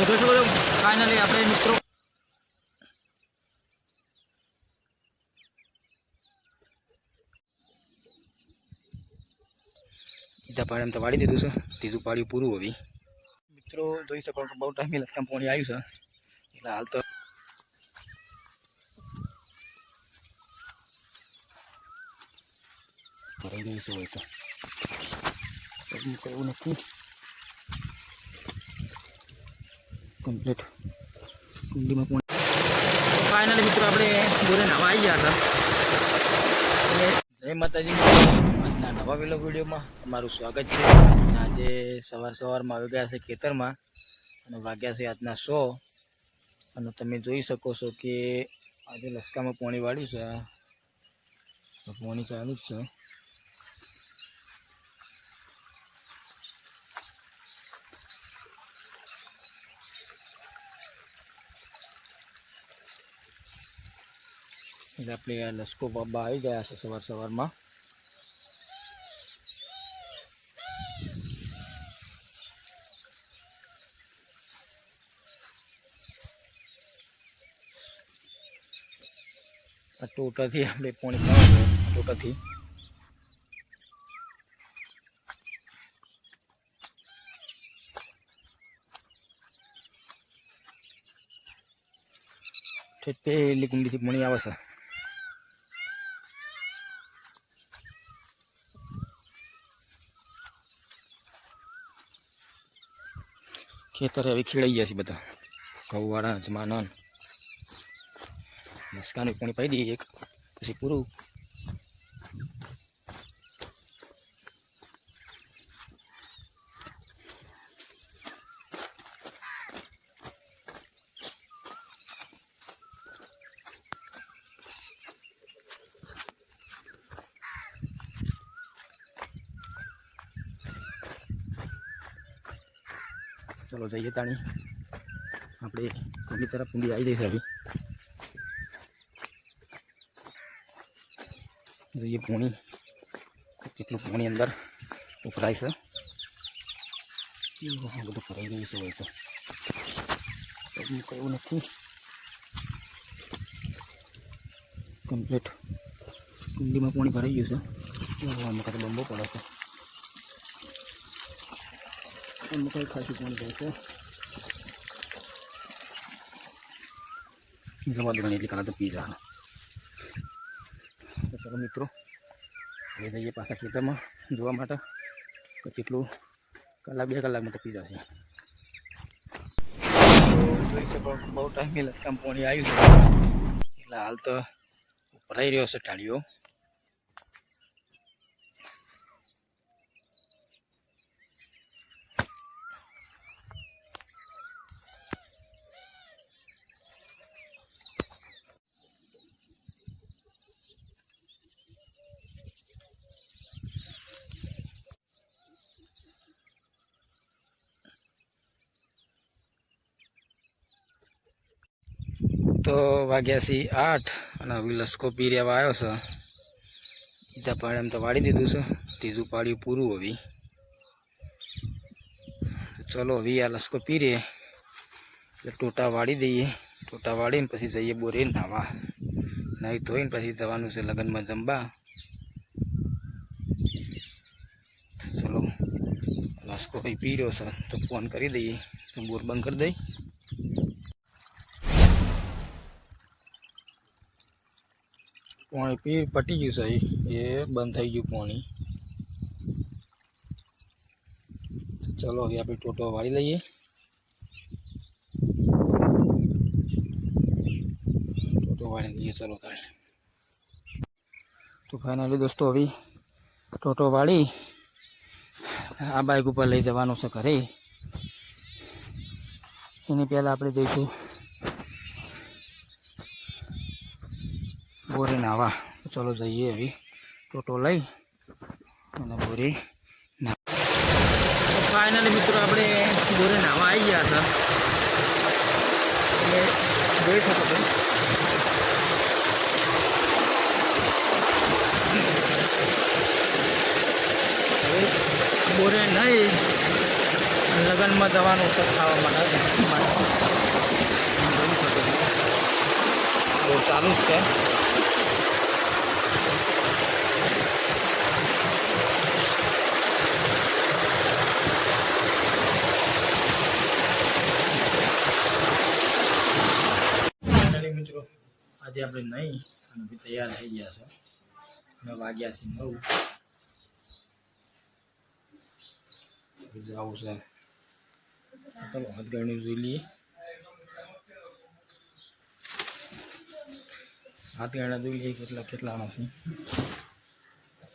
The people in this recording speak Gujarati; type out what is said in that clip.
તો જોઈ શકો છો ફાઇનલી આપણે મિત્રો બીજા પાડે એમ તો વાળી દીધું છે. તીધું પાડ્યું પૂરું હોવી. મિત્રો જોઈ શકો કે બહુ ટાઈમ લસકામ પાણી આવ્યું છે. એટલે હાલ તો ભરાઈ ગયું છે હોય તો. એવું નથી. કમ્પ્લીટ કુંડીમાં પાણી ફાઇનલી મિત્રો આપણે બોરે નાવા આવી ગયા હતા. જય માતાજી આજના નવા વેલો વિડીયોમાં તમારું સ્વાગત છે. આજે સવાર સવારમાં આવી ગયા છે ખેતરમાં અને વાગ્યા છે આજના સો. અને તમે જોઈ શકો છો કે આજે લસકામાં પાણી વાળ્યું છે. પોણી પાણી ચાલુ જ છે. એટલે આપણે આ લસકો બાબા આવી ગયા છે સવાર સવારમાં. ટોટાથી આપણે પાણી પાવાનું ટોટાથી. પેલી કુંડીથી પાણી આવે છે. ખેતર હવે ખેડાઈ ગયા છે બધા. ઘઉંવાળા જમાના મસ્કાનું પાણી પાઈ દઈએ એક. પછી પૂરું. ચલો, જઈએ તાણી. આપણે કુંડી તરફ કુંડી આવી જઈશ હવે જોઈએ પૂણી. કેટલું પાણી અંદર ઉભરાય છે. બધું ભરાઈ ગયું છે હોય તો. કયું નથી. કમ્પ્લીટ કુંડીમાં પાણી ભરાઈ ગયું છે. બંબો પડે છે. આમાં કંઈ ખાસું પાણી ભરે છે જવા દેવાની એટલી કલાક તો પી જા તો ચલો મિત્રો હવે જઈએ પાછા ખેતરમાં જોવા માટે. તો કેટલું કલાક બે કલાક માટે પી જશે બહુ ટાઈમ લસકામ પાણી આવ્યું છે એટલે હાલ તો ભરાઈ રહ્યો છે ટાળીઓ તો વાગ્યા સી આઠ અને હવે લસકો પી રહેવા આવ્યો છે. બીજા પાડે એમ તો વાળી દીધું છે. ત્રીજું પાડ્યું પૂરું હોવી. ચલો હવે આ લસકો પીરીએ એટલે ટોટા વાળી દઈએ. ટોટા વાળીને પછી જઈએ બોરે નાવા. નાહી ધોઈને પછી જવાનું છે લગ્નમાં જમવા. ચલો, લસકો કંઈ પી રહ્યો છે તો ફોન કરી દઈએ. તો બોર બંધ કરી દઈ. પાણી પી, પટી ગયું સાહેબ એ બંધ થઈ ગયું પાણી. ચલો હવે આપણે ટોટો વાળી લઈએ. ટોટો વાળી લઈએ, ચલો કાલે. તો ફાઇનલી દોસ્તો હવે ટોટો વાળી. આ બાઇક ઉપર લઈ જવાનું છે ઘરે. એની પહેલાં આપણે જઈશું બોરે નાવા ચલો જઈએ હવે ટોટો લઈ અને બોરે ફાઇનલી મિત્રો આપણે બોરે નાવા આવી ગયા હતા એટલે જોઈ શકો છો બોરે નહીં લગ્નમાં જવાનું તો ખાવા માટે ચાલુ જ છે ફાઇનલી મિત્રો આજે આપણે નહીં અને બી તૈયાર થઈ ગયા છે. અને વાગ્યા છે નવ. આવું છે. ચાલો હાથગાડનું જોઈ લઈએ. હાથગાડા જોઈ લઈએ કેટલા કેટલામાં છે?